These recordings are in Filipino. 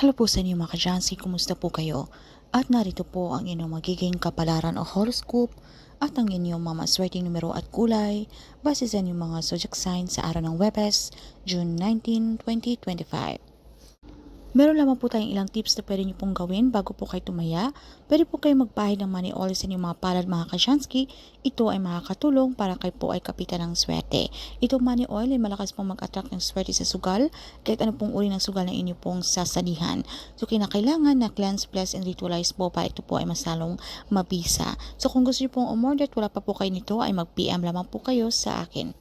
Hello po sa inyo mga kajansi, kumusta po kayo? At narito po ang inyong magiging kapalaran o horoscope at ang inyong mga maswerteng numero at kulay base sa inyong mga zodiac sign sa araw ng Webes, June 19, 2025. Meron lamang po tayong ilang tips na pwede nyo pong gawin bago po kayo tumaya. Pwede po kayo magpahid ng money oil sa inyong mga palad mga kasyansky. Ito ay makakatulong para kayo po ay kapitan ng swerte. Itong money oil ay malakas pong mag-attract ng swerte sa sugal kahit ano pong uri ng sugal na inyo pong sasalihan. So kinakailangan na cleanse, bless, and ritualize po para ito po ay masalong mabisa. So kung gusto nyo pong umorder at wala pa po kayo nito ay mag-PM lamang po kayo sa akin.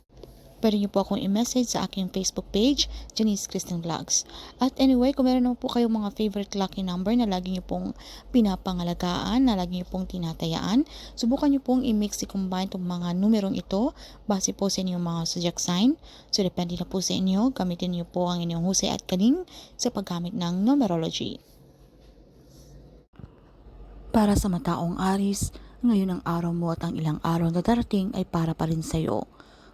Pwede niyo po akong i-message sa aking Facebook page, Janice Kristen Vlogs. At anyway, kung meron naman po kayong mga favorite lucky number na lagi niyo pong pinapangalagaan, na lagi niyo pong tinatayaan, subukan niyo pong i-mix, i-combine itong mga numerong ito base po sa inyong mga zodiac sign. So, depende na po sa inyo. Gamitin niyo po ang inyong husay at kaling sa paggamit ng numerology. Para sa mataong Aris, ngayon ang araw mo at ang ilang araw na darating ay para pa rin sa'yo.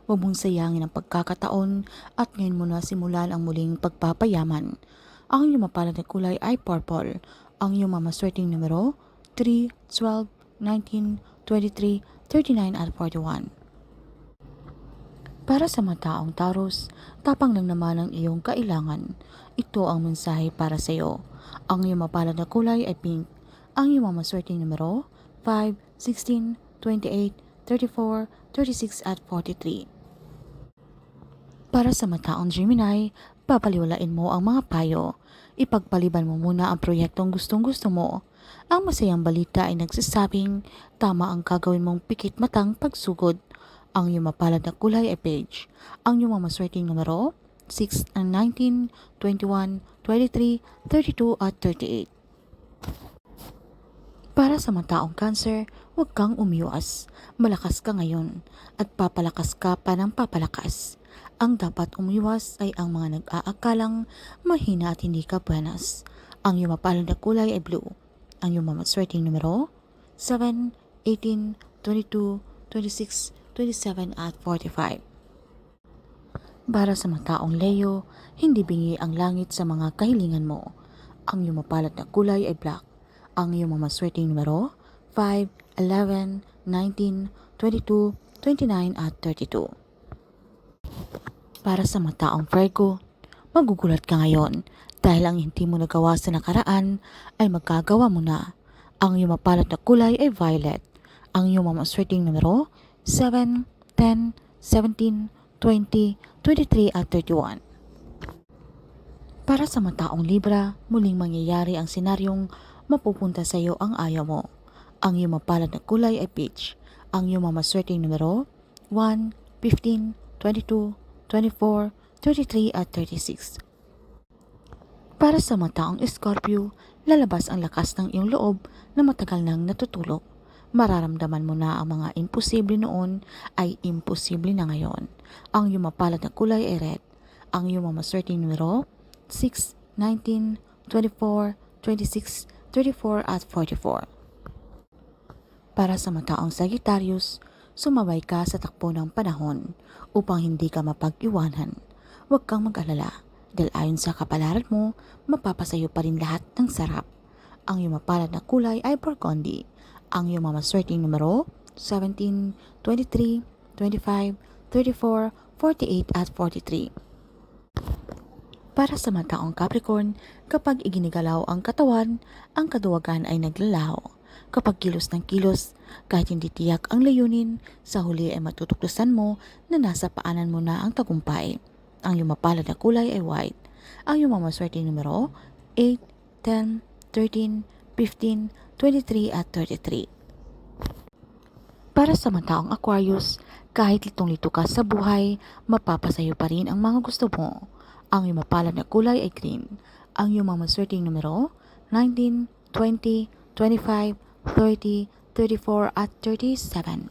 Huwag mong sayangin ang pagkakataon at ngayon mo na simulan ang muling pagpapayaman. Ang iyong mapalad na kulay ay purple. Ang iyong mamaswerteng numero 3, 12, 19, 23, 39 at 41. Para sa mataong Taurus, tapang lang naman ang iyong kailangan. Ito ang mensahe para sa iyo. Ang iyong mapalad na kulay ay pink. Ang iyong mamaswerteng numero 5, 16, 28, 34, 36 at 43. Para sa mataong Gemini, papaliwalain mo ang mga payo. Ipagpaliban mo muna ang proyektong gustong gusto mo. Ang masayang balita ay nagsasabing tama ang gagawin mong pikit matang pagsugod. Ang iyong mapalad na kulay ay beige. Ang iyong mamaswerteng numero 6 and 19, 21, 23, 32 at 38. Para sa mataong cancer, huwag kang umiwas. Malakas ka ngayon at papalakas ka pa ng papalakas. Ang dapat umiwas ay ang mga nag-aakalang mahina at hindi ka buenas. Ang iyong mapalad na kulay ay blue. Ang iyong mamaswerteng numero 7, 18, 22, 26, 27 at 45. Para sa mataong Leo, hindi bingi ang langit sa mga kahilingan mo. Ang iyong mapalad na kulay ay black. Ang iyong mamaswerteng numero 5, 11, 19, 22, 29 at 32. Para sa mataong Virgo, magugulat ka ngayon dahil ang hindi mo nagawa sa nakaraan ay magkagawa mo na. Ang iyong mapalad na kulay ay violet. Ang iyong mamaswerteng numero 7, 10, 17, 20, 23 at 31. Para sa mataong Libra, muling mangyayari ang senaryong mapupunta sa iyo ang ayaw mo. Ang iyong mapalad na kulay ay peach. Ang iyong mamaswerteng numero 1, 15, 22, 24, 33 at 36. Para sa mataong Scorpio, lalabas ang lakas ng iyong loob na matagal nang natutulog. Mararamdaman mo na ang mga imposible noon ay imposible na ngayon. Ang iyong mapalad na kulay ay red. Ang iyong mamaswerteng numero 6, 19, 24, 26, 34 at 44. Para sa mataong Sagittarius, sumabay ka sa takbo ng panahon upang hindi ka mapag-iwanan. Huwag kang mag-alala dahil ayon sa kapalaran mo, mapapasayo pa rin lahat ng sarap. Ang iyong mapalad na kulay ay burgundy. Ang iyong mamaswerteng numero 17, 23, 25, 34, 48 at 43. Para sa mataong Capricorn, kapag iginigalaw ang katawan, ang kaduwagan ay naglalaho. Kapag kilos ng kilos, kahit hindi tiyak ang layunin, sa huli ay matutuklasan mo na nasa paanan mo na ang tagumpay. Ang iyong mapalad na kulay ay white. Ang iyong mamaswerte numero 8, 10, 13, 15, 23 at 33. Para sa mataong Aquarius, kahit litong-lito ka sa buhay, mapapasayo pa rin ang mga gusto mo. Ang iyong mapalad na kulay ay green. Ang iyong mamaswerteng numero 19, 20, 25, 30, 34 at 37.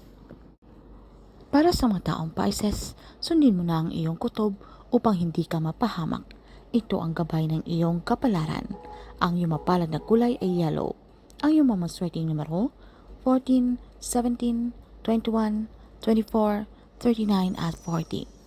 Para sa mga taong Pisces, sundin mo na ang iyong kutob upang hindi ka mapahamak. Ito ang gabay ng iyong kapalaran. Ang iyong mapalad na kulay ay yellow. Ang iyong mamaswerteng numero 14, 17, 21, 24, 39 at 40.